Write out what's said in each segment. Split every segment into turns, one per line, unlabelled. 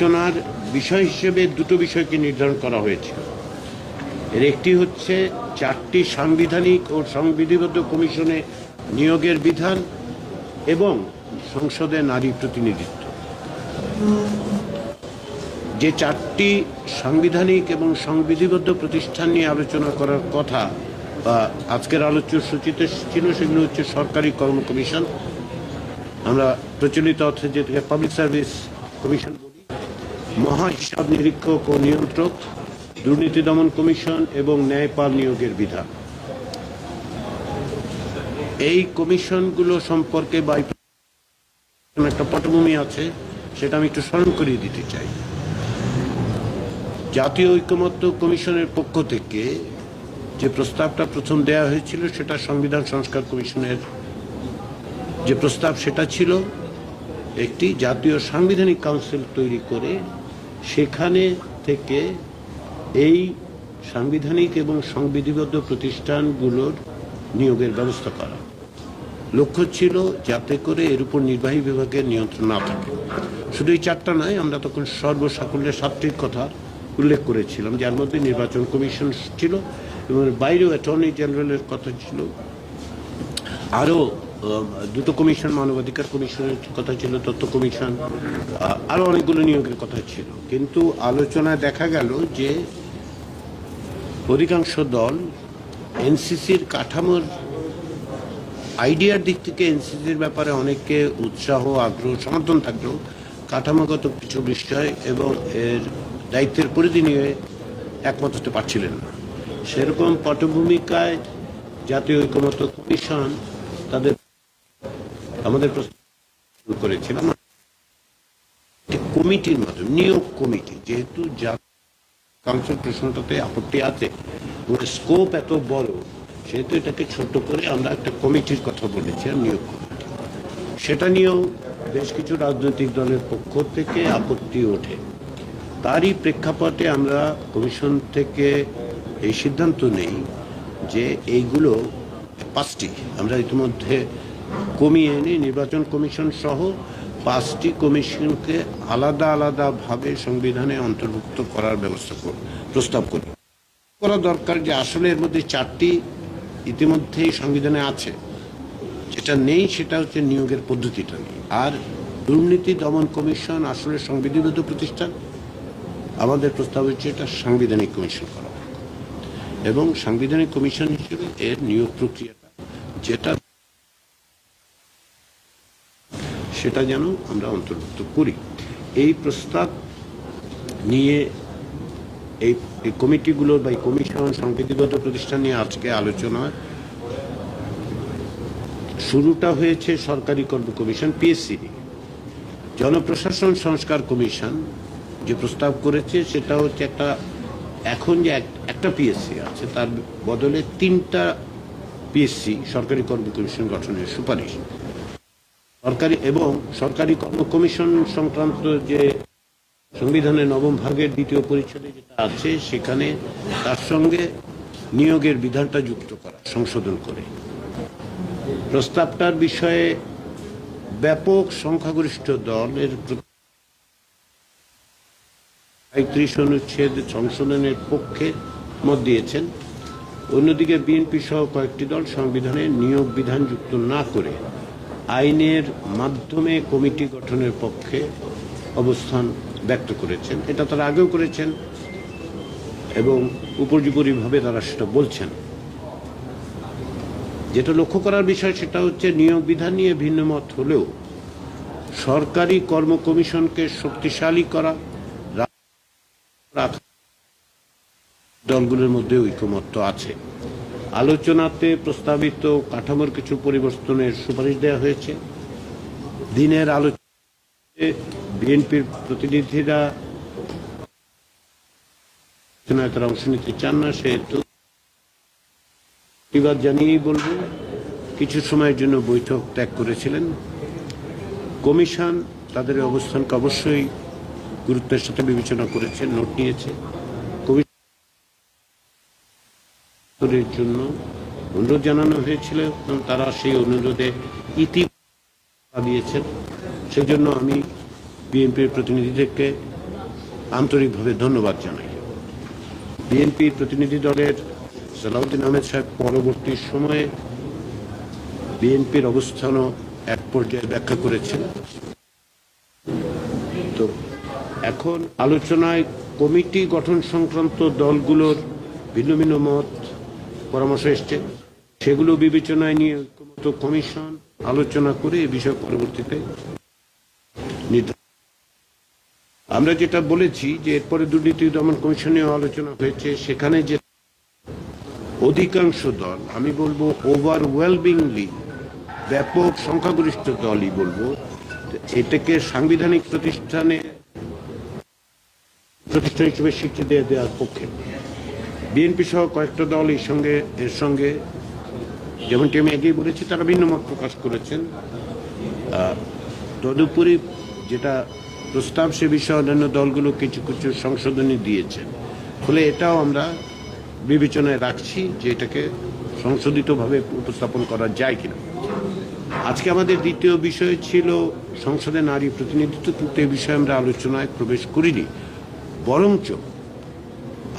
আলোচনার বিষয় হিসেবে দুটো বিষয়কে নির্ধারণ করা হয়েছে। এর একটি হচ্ছে চারটি সাংবিধানিক ও সংবিধিবদ্ধ কমিশনে নিয়োগের বিধান এবং সংসদে নারী প্রতিনিধিত্ব। যে চারটি সাংবিধানিক এবং সংবিধিবদ্ধ প্রতিষ্ঠান নিয়ে আলোচনা করার কথা বা আজকের আলোচ্য সূচিতে ছিল, সেগুলো হচ্ছে সরকারি কর্ম কমিশন। আমরা প্রচলিত অর্থে যেটাকে পাবলিক সার্ভিস কমিশন মহা হিসাব নিরীক্ষক ও নিয়ন্ত্রক, দুর্নীতি দমন কমিশন এবং ন্যায়পাল নিয়োগের বিধান। এই কমিশনগুলো সম্পর্কে বা একটা পটভূমি আছে, সেটা আমি একটু স্মরণ করিয়ে দিতে চাই। জাতীয় ঐকমত্য কমিশনের পক্ষ থেকে যে প্রস্তাবটা প্রথম দেয়া হয়েছিল, সেটা সংবিধান সংস্কার কমিশনের যে প্রস্তাব, সেটা ছিল একটি জাতীয় সাংবিধানিক কাউন্সিল তৈরি করে সেখানে থেকে এই সাংবিধানিক এবং সংবিধিবদ্ধ প্রতিষ্ঠানগুলোর নিয়োগের ব্যবস্থা করা। লক্ষ্য ছিল যাতে করে এর উপর নির্বাহী বিভাগের নিয়ন্ত্রণ না থাকে। শুধু এই চারটা নয়, আমরা তখন সর্বসাকুল্যে সাতটির কথা উল্লেখ করেছিলাম, যার মধ্যে নির্বাচন কমিশন ছিল এবং বাইরেও অ্যাটর্নি জেনারেলের কথা ছিল। আরও দুটো কমিশন, মানবাধিকার কমিশনের কথা ছিল, তথ্য কমিশন আরও অনেকগুলো নিয়োগের কথা ছিল। কিন্তু আলোচনায় দেখা গেল যে অধিকাংশ দল এনসিসির কাঠামোর আইডিয়ার দিক থেকে এনসিসির ব্যাপারে অনেকে উৎসাহ, আগ্রহ, সমর্থন থাকলেও কাঠামোগত কিছু বিষয় এবং এর দায়িত্বের পরিধি নিয়ে একমত হতে পারছিলেন না। সেরকম পটভূমিকায় জাতীয় ঐকমত্য কমিশন তাদের আমাদের প্রস্তাব করেছিলাম। কমিটির মাধ্যমে, নিয়োগ কমিটি, যেহেতু কাউন্সিল প্রশ্নটাতে আপত্তি আছে স্কোপ এত বড়, সেহেতু এটাকে ছোট করে আমরা একটা কমিটির কথা বলেছিলাম নিয়োগ কমিটি। সেটা নিয়েও বেশ কিছু রাজনৈতিক দলের পক্ষ থেকে আপত্তি ওঠে। তারই প্রেক্ষাপটে আমরা কমিশন থেকে এই সিদ্ধান্ত নেই যে এইগুলো পাঁচটি, আমরা ইতিমধ্যে কমিয়ে এনে নির্বাচন কমিশন সহ পাঁচটি কমিশনকে আলাদা আলাদাভাবে সংবিধানে অন্তর্ভুক্ত করার ব্যবস্থা প্রস্তাব করি। করা দরকার যে আসলে এর মধ্যে চারটি ইতিমধ্যেই সংবিধানে আছে। যেটা নেই সেটা হচ্ছে নিয়োগের পদ্ধতিটা নেই আর দুর্নীতি দমন কমিশন আসলে সংবিধিবদ্ধ প্রতিষ্ঠান। আমাদের প্রস্তাব হচ্ছে এটা সাংবিধানিক কমিশন করা। এবং সাংবিধানিক কমিশন হিসেবে এর নিয়োগ প্রক্রিয়াটা যেটা সেটা যেন আমরা অন্তর্ভুক্ত করি। এই প্রস্তাব নিয়ে এই এই কমিটিগুলো বা এই কমিশন সংবিধিগত প্রতিষ্ঠান নিয়ে আজকে আলোচনা শুরুটা হয়েছে সরকারি কর্ম কমিশন, পিএসসি জনপ্রশাসন সংস্কার কমিশন যে প্রস্তাব করেছে, সেটা হচ্ছে একটা, এখন যে এক- একটা পিএসসি আছে, তার বদলে তিনটা পিএসসি সরকারি কর্ম কমিশন গঠনের সুপারিশ। সরকারি এবং সরকারি কর্ম কমিশন সংক্রান্ত যে সংবিধানের নবম ভাগের দ্বিতীয় পরিচ্ছেদে যেটা আছে, সেখানে তার সঙ্গে নিয়োগের বিধানটা যুক্ত করা, সংশোধন করে। প্রস্তাবটার বিষয়ে ব্যাপক সংখ্যাগরিষ্ঠ দলের সাঁত্রিশ অনুচ্ছেদ সংশোধনের পক্ষে মত দিয়েছেন। অন্যদিকে বিএনপি সহ কয়েকটি দল সংবিধানে নিয়োগ বিধান যুক্ত না করে আইনের মাধ্যমে কমিটি গঠনের পক্ষে অবস্থান ব্যক্ত করেছেন। এটা তারা আগেও করেছেন এবং উপর্যুপরিভাবে তারা সেটা বলছেন। যেটা লক্ষ্য করার বিষয় সেটা হচ্ছে নিয়োগ বিধান নিয়ে ভিন্ন মত হলেও সরকারি কর্ম কমিশনকে শক্তিশালী করা দলগুলোর মধ্যে ঐকমত্য আছে। আলোচনাতে প্রস্তাবিত কাঠামোর কিছু পরিবর্তনের সুপারিশ দেওয়া হয়েছে। দিনের আলোচনায় বিএনপির প্রতিনিধিরা আলোচনায় তারা অংশ নিতে চান না, সেহেতু প্রতিবাদ জানিয়েই বলব, কিছু সময়ের জন্য বৈঠক ত্যাগ করেছিলেন। কমিশন তাদের অবস্থানকে অবশ্যই গুরুত্বের সাথে বিবেচনা করেছে, নোট নিয়েছে। কমিশনের জন্য অনুরোধ জানানো হয়েছিল এবং তারা সেই অনুরোধে ইতি দিয়েছেন। সেই জন্য আমি বিএনপির প্রতিনিধিদেরকে আন্তরিকভাবে ধন্যবাদ জানাই। বিএনপির প্রতিনিধি দলের সালাউদ্দিন আহমেদ সাহেব পরবর্তী সময়ে বিএনপির অবস্থানও এক পর্যায়ে ব্যাখ্যা করেছেন। তো এখন আলোচনায় কমিটি গঠন সংক্রান্ত দলগুলোর ভিন্ন ভিন্ন মত পরামর্শ এসছে। সেগুলো বিবেচনায় নিয়ে ঐক্যমত কমিশন আলোচনা করে এ বিষয়ে পরবর্তীতে আমরা যেটা বলেছি যে এরপরে দুর্নীতি দমন কমিশনেও আলোচনা হয়েছে। সেখানে যে অধিকাংশ দল, আমি বলব ওভারওয়েলমিংলি ব্যাপক সংখ্যাগরিষ্ঠ দলই বলব, এটাকে সাংবিধানিক প্রতিষ্ঠানে প্রতিষ্ঠান হিসেবে স্বীকৃতি দিয়ে দেওয়ার পক্ষে। বিএনপি সহ কয়েকটা দল এর সঙ্গে এর সঙ্গে যেমনটি আমি আগেই বলেছি, তারা ভিন্ন মত প্রকাশ করেছেন। তদুপরি যেটা প্রস্তাব, সে বিষয়ে অন্যান্য দলগুলো কিছু কিছু সংশোধনী দিয়েছেন। ফলে এটাও আমরা বিবেচনায় রাখছি যে এটাকে সংশোধিতভাবে উপস্থাপন করা যায় কিনা। আজকে আমাদের দ্বিতীয় বিষয় ছিল সংসদে নারী প্রতিনিধিত্ব, কিন্তু এই বিষয়ে আমরা আলোচনায় প্রবেশ করিনি। বরঞ্চ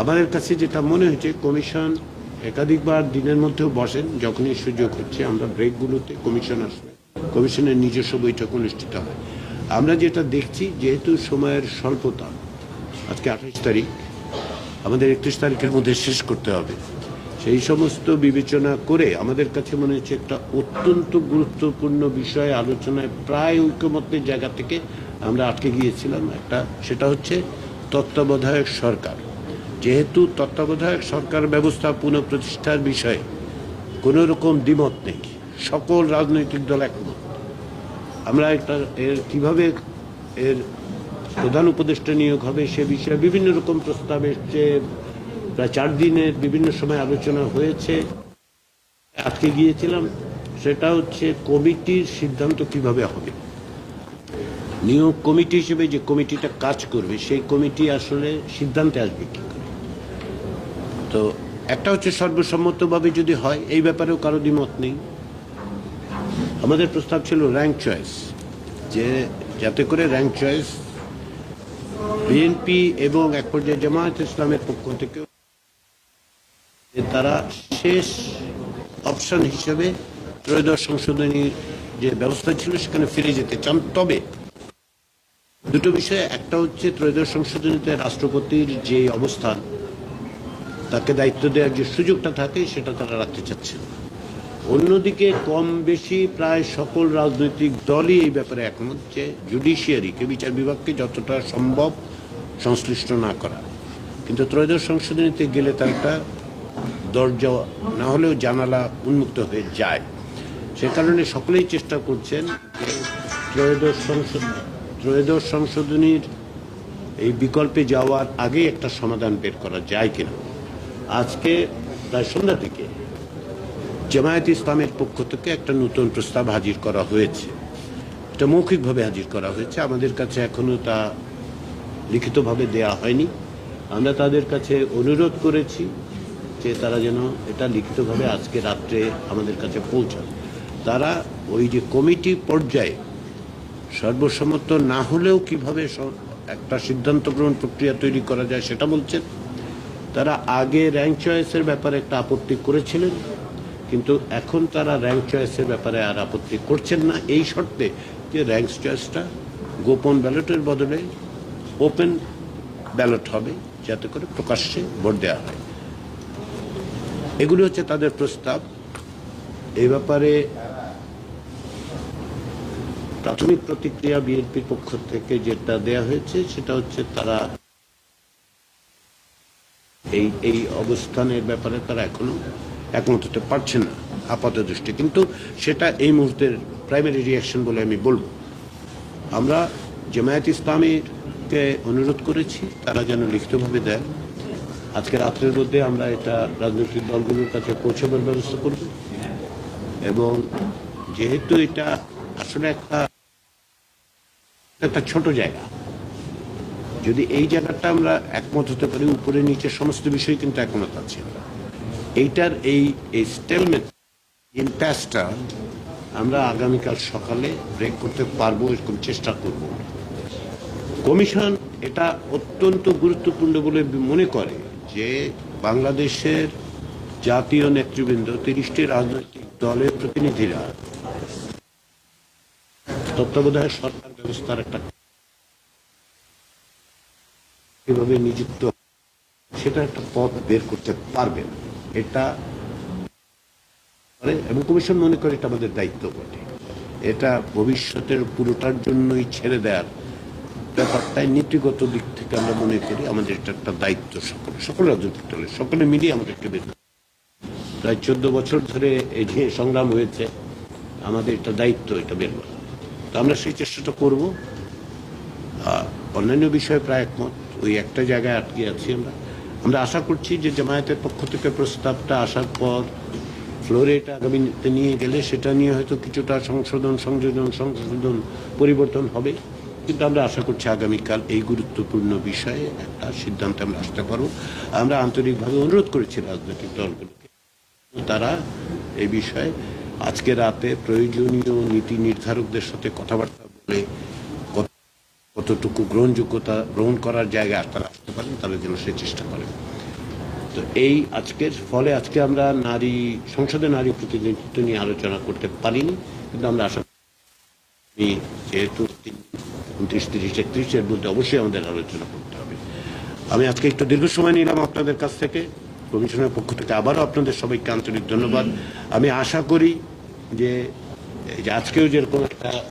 আমাদের কাছে যেটা মনে হয়েছে, কমিশন একাধিকবার দিনের মধ্যেও বসেন, যখনই সুযোগ হচ্ছে আমরা ব্রেকগুলোতে কমিশন আসবে। কমিশনের নিজস্ব বৈঠক অনুষ্ঠিত হয়। আমরা যেটা দেখছি, যেহেতু সময়ের স্বল্পতা, আজকে আঠাশ তারিখ, আমাদের একত্রিশ তারিখের মধ্যে শেষ করতে হবে। সেই সমস্ত বিবেচনা করে আমাদের কাছে মনে হচ্ছে একটা অত্যন্ত গুরুত্বপূর্ণ বিষয়ে, আলোচনায় প্রায় ঐক্যমত্যের জায়গা থেকে আমরা আটকে গিয়েছিলাম। একটা, সেটা হচ্ছে তত্ত্বাবধায়ক সরকার। যেহেতু তত্ত্বাবধায়ক সরকার ব্যবস্থা পুনঃপ্রতিষ্ঠার বিষয়ে কোনো রকম দ্বিমত নেই, সকল রাজনৈতিক দল একমত। আমরা একটা এর কীভাবে এর প্রধান উপদেষ্টা নিয়োগ হবে সে বিষয়ে বিভিন্ন রকম প্রস্তাব এসছে, প্রায় চার দিনের বিভিন্ন সময় আলোচনা হয়েছে। আজকে গিয়েছিলাম, সেটা হচ্ছে কমিটির সিদ্ধান্ত কীভাবে হবে। নিয়োগ কমিটি হিসেবে যে কমিটিটা কাজ করবে, সেই কমিটি আসলে সিদ্ধান্তে আসবে কি? তো একটা হচ্ছে সর্বসম্মতভাবে যদি হয়, এই ব্যাপারেও কারও দ্বিমত নেই। আমাদের প্রস্তাব ছিল র্যাঙ্ক চয়েস যে যাতে করে র্যাঙ্ক চয়েস বিএনপি এবং এক পর্যায়ে জামায়াত ইসলামের পক্ষ থেকে তারা শেষ অপশন হিসেবে ত্রয়োদশ সংশোধনীর যে ব্যবস্থা ছিল সেখানে ফিরে যেতে চান। তবে দুটো বিষয়ে, একটা হচ্ছে ত্রয়োদশ সংশোধনীতে রাষ্ট্রপতির যে অবস্থান তাকে দায়িত্ব দেওয়ার যে সুযোগটা থাকে, সেটা তারা রাখতে চাচ্ছেন অন্যদিকে কম বেশি প্রায় সকল রাজনৈতিক দলই এই ব্যাপারে একমত যে জুডিশিয়ারিকে বিচার বিভাগকে যতটা সম্ভব সংশ্লিষ্ট না করা। কিন্তু ত্রয়োদশ সংশোধনীতে গেলে তার একটা দরজা না হলেও জানালা উন্মুক্ত হয়ে যায়। সে কারণে সকলেই চেষ্টা করছেন যে ত্রয়োদশ সংশোধ, ত্রয়োদশ সংশোধনীর এই বিকল্পে যাওয়ার আগে একটা সমাধান বের করা যায় কিনা। আজকে প্রায় সন্ধ্যা থেকে জামায়াত ইসলামের পক্ষ থেকে একটা নতুন প্রস্তাব হাজির করা হয়েছে। এটা মৌখিকভাবে হাজির করা হয়েছে। আমাদের কাছে এখনও তা লিখিতভাবে দেয়া হয়নি। আমরা তাদের কাছে অনুরোধ করেছি যে তারা যেন এটা লিখিতভাবে আজকে রাত্রে আমাদের কাছে পৌঁছান। তারা ওই যে কমিটি পর্যায়ে সর্বসম্মত না হলেও কীভাবে একটা সিদ্ধান্ত গ্রহণ প্রক্রিয়া তৈরি করা যায় সেটা বলছেন তারা আগে র্যাঙ্ক চয়েসের ব্যাপারে একটা আপত্তি করেছিলেন, কিন্তু এখন তারা র্যাঙ্ক চয়েসের ব্যাপারে আর আপত্তি করছেন না। এই শর্তে যে র্যাঙ্ক চয়েসটা গোপন ব্যালটের বদলে ওপেন ব্যালট হবে, যাতে করে প্রকাশ্যে ভোট দেওয়া হয়। এগুলি হচ্ছে তাদের প্রস্তাব। এই ব্যাপারে প্রাথমিক প্রতিক্রিয়া বিএনপির পক্ষ থেকে যেটা দেয়া হয়েছে, সেটা হচ্ছে তারা এই এই অবস্থানের ব্যাপারে তারা এখনও একমত হতে পারছে না আপাত দৃষ্টি কিন্তু সেটা এই মুহূর্তের প্রাইমারি রিয়াকশন বলে আমি বলব। আমরা জামায়াত ইসলামীকে অনুরোধ করেছি, তারা যেন লিখিতভাবে দেয়। আজকে রাত্রের মধ্যে আমরা এটা রাজনৈতিক দলগুলোর কাছে পৌঁছাবার ব্যবস্থা করব। এবং যেহেতু এটা আসলে একটা একটা ছোট জায়গা যদি এই জায়গাটা আমরা একমত হতে পারি, উপরে নিচে সমস্ত বিষয় কিন্তু একমত আছে। এইটার এই এই স্টেলমেট ইম্প্যাসটা আমরা আগামীকাল সকালে ব্রেক করতে পারব, এরকম চেষ্টা করব। কমিশন এটা অত্যন্ত গুরুত্বপূর্ণ বলে মনে করে যে বাংলাদেশের জাতীয় নেতৃবৃন্দ, তিরিশটি রাজনৈতিক দলের প্রতিনিধিরা তত্ত্বাবধায়ক সরকার ব্যবস্থার একটা কীভাবে নিযুক্ত সেটা একটা পথ বের করতে পারবেন এটা এবং কমিশন মনে করে এটা আমাদের দায়িত্ব বটে। এটা ভবিষ্যতের পুরোটার জন্যই ছেড়ে দেওয়ার ব্যাপারটাই নীতিগত দিক থেকে আমরা মনে করি আমাদের এটা একটা দায়িত্ব সকল সকল রাজনৈতিক দলের, সকলে মিলিয়ে আমাদেরকে বের করতে প্রায় চোদ্দ বছর ধরে এই যে সংগ্রাম হয়েছে, আমাদের এটা দায়িত্ব এটা বের করা। তো আমরা সেই চেষ্টাটা করব। আর অন্যান্য বিষয়ে প্রায় একমত। ওই একটা জায়গায় আটকে আছি আমরা। আমরা আশা করছি যে জামায়াতের পক্ষ থেকে প্রস্তাবটা আসার পর ফ্লোরে এটা আগামীতে নিয়ে গেলে সেটা নিয়ে হয়তো কিছুটা সংশোধন, সংযোজন, সংশোধন পরিবর্তন হবে। কিন্তু আমরা আশা করছি আগামীকাল এই গুরুত্বপূর্ণ বিষয়ে একটা সিদ্ধান্তে আমরা আসতে পারব। আমরা আন্তরিকভাবে অনুরোধ করেছি রাজনৈতিক দলগুলোকে। তারা এই বিষয়ে আজকে রাতে প্রয়োজনীয় নীতি নির্ধারকদের সাথে কথাবার্তা বলে কতটুকু গ্রহণযোগ্যতা গ্রহণ করার জায়গায় তারা আসতে পারেন, তারা যেন সে চেষ্টা করেন তো এই আজকের, ফলে আজকে আমরা নারী, সংসদে নারী প্রতিনিধিত্ব নিয়ে আলোচনা করতে পারিনি, কিন্তু আমরা আশা করি যেহেতু উনত্রিশ, তিরিশ একত্রিশের মধ্যে অবশ্যই আমাদের আলোচনা করতে হবে। আমি আজকে একটু দীর্ঘ সময় নিলাম আপনাদের কাছ থেকে। কমিশনের পক্ষ থেকে আবারও আপনাদের সবাইকে আন্তরিক ধন্যবাদ। আমি আশা করি যে আজকেও যেরকম একটা